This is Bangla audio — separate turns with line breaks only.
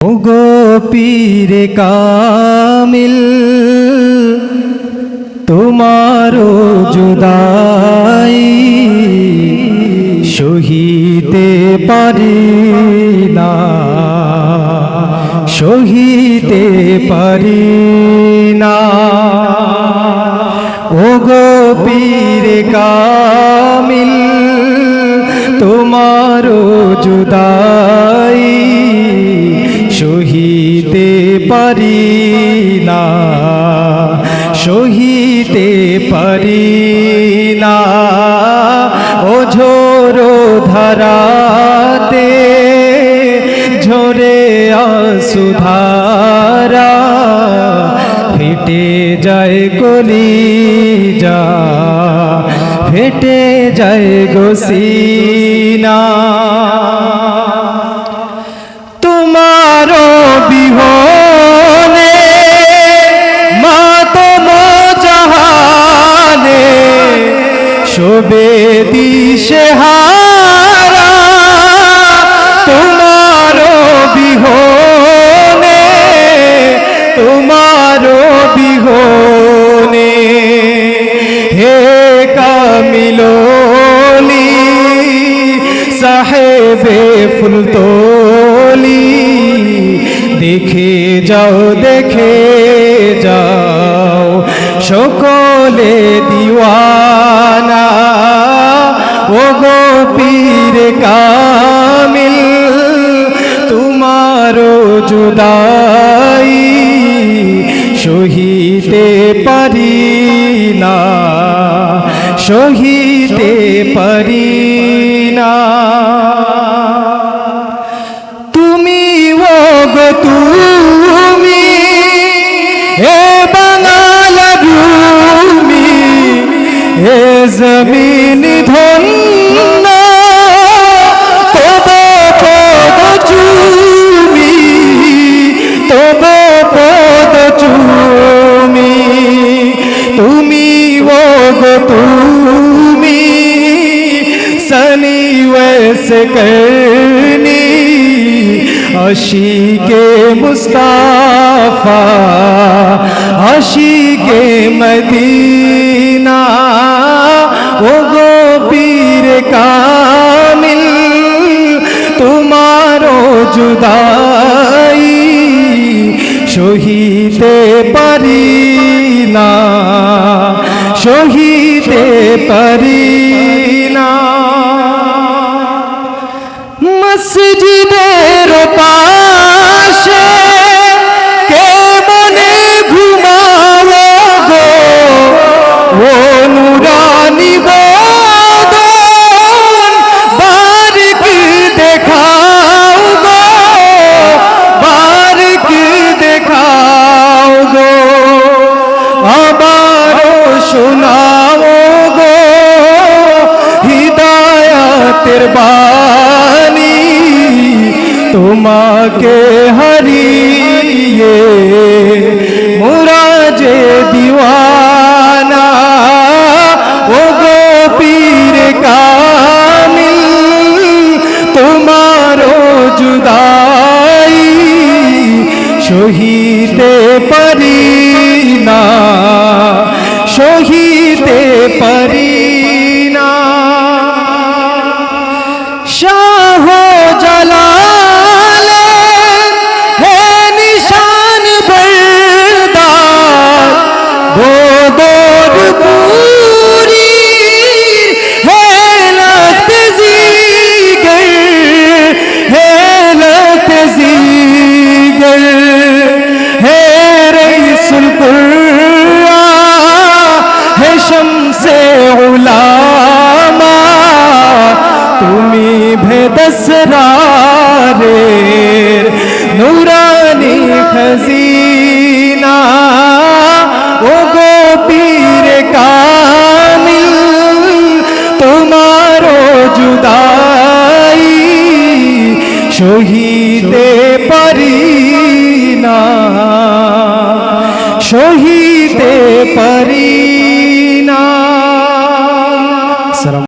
ওগো পীরে কামিল, তোমারও জুদাই সহিতে পারি না, সহিতে পারি না। ওগো পীরে কামিল, তোমারও জুদাই পারি না, সহিতে পারি না। ও ঝোরো ধারাতে ঝরে আসুধারা ফেটে যায় গলি যা ফেটে যায় গোসিনা শোবে দিশে হারা তোমারও বিহনে তোমারও বিহনে। হে কামিলোলি, সাহেবে ফুলতলি, দেখে যাও দেখে যাও। সকলে দিওয়ানা। ও গো পীর কামিল, তোমারও জুদাই সহিতে পারি না, সহিতে পারি না। তুমি ও গো তুমি হে বাঙাল তুমি হে জমিন ধন্য। চুমি তবে পদ তুমি ও গো তুমি সনি ওয়েস কর আশিকে মুস্তাফা, আশিকে মদিনা ও গো পীর কামিল, তোমারও জুদাই সহিতে পারি না, সহিতে পারি না। মসজিদের পাশে কে মনে ঘুমাও গো? ও নুরানি বদন, বারিক দেখাও গো, বারিক দেখাও গো। আবারও শোনাও গো, হৃদয়াতের বাণী que ভেদসরারের নুরানি খজিনা। ও গো পীর কামিল তোমারও জুদাই সহিতে পারি না। সহি